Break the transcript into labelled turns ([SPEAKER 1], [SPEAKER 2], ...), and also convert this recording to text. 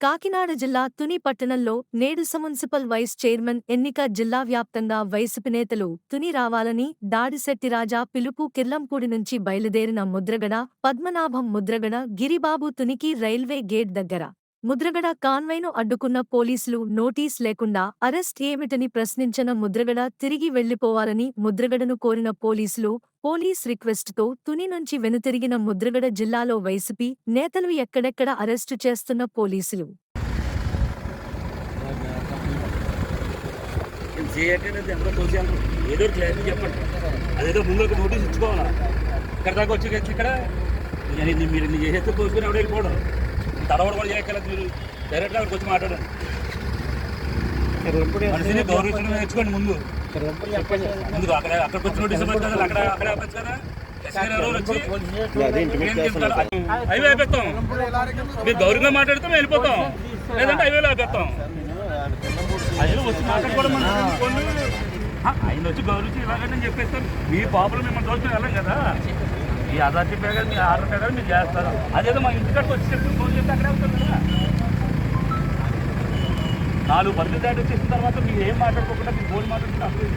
[SPEAKER 1] కాకినాడ జిల్లా తుని పట్టణంలో నేడు మున్సిపల్ వైస్ చైర్మన్ ఎన్నిక జిల్లా వ్యాప్తంగా వైసీపీ నేతలు తుని రావాలని దాడిశెట్టి రాజా పిలుపు కిర్లంపూడి నుంచి బయలుదేరిన ముద్రగడ పద్మనాభం ముద్రగడ గిరిబాబు తునికి రైల్వే గేట్ దగ్గర. ముద్రగడ కాన్వైను అడ్డుకున్న పోలీసులు నోటీస్ లేకుండా అరెస్ట్ ఏమిటని ప్రశ్నించిన ముద్రగడ తిరిగి వెళ్ళిపోవాలని ముద్రగడను కోరిన పోలీసులు పోలీస్ రిక్వెస్ట్తో తుని నుంచి వెనుతిరిగిన ముద్రగడ జిల్లాలో వైసీపీ నేతలు ఎక్కడెక్కడ అరెస్టు చేస్తున్న పోలీసులు?
[SPEAKER 2] ఏదో చెప్పండి అదేదో ముందు నోటీస్ ఇచ్చుకోవాలా? ఇక్కడ దాకా వచ్చి ఇక్కడ మీరు చేసేస్తే ఎవడ వెళ్ళిపోవడం. తడవడం కూడా చేయక్కర్లేదు మీరు డైరెక్ట్గా అక్కడికి వచ్చి మాట్లాడండి. మనిషిని గౌరవించడం నేర్చుకోండి ముందు. ముందు అక్కడ అక్కడికి వచ్చి నోటీస్ ఇవ్వచ్చు కదా అక్కడ అక్కడ ఆపచ్చు కదా? హైవే ఆపేస్తాం. మీరు గౌరవంగా మాట్లాడితే మేము వెళ్ళిపోతాం. లేదంటే హైవేలో ఆపేస్తాం. ఆయన వచ్చి మాట్లాడుకోవడం ఆయన వచ్చి గౌరవించి ఇలాగని నేను చెప్పేస్తాను మీ పాపలు మిమ్మల్ని దోచుకుని వెళ్ళం కదా. ఈ ఆధార్ పేగా మీ ఆర్డర్ పేగా మీరు చేస్తారు. అదేదో మా ఇంటికాడికి వచ్చి ఫోన్ చేస్తే అక్కడే అవుతుంది కదా. నాలుగు బంధు దాటి వచ్చేసిన తర్వాత మీరు ఏం మాట్లాడుకోకుండా మీ ఫోన్ మాట్లాడుకుంటే అసలు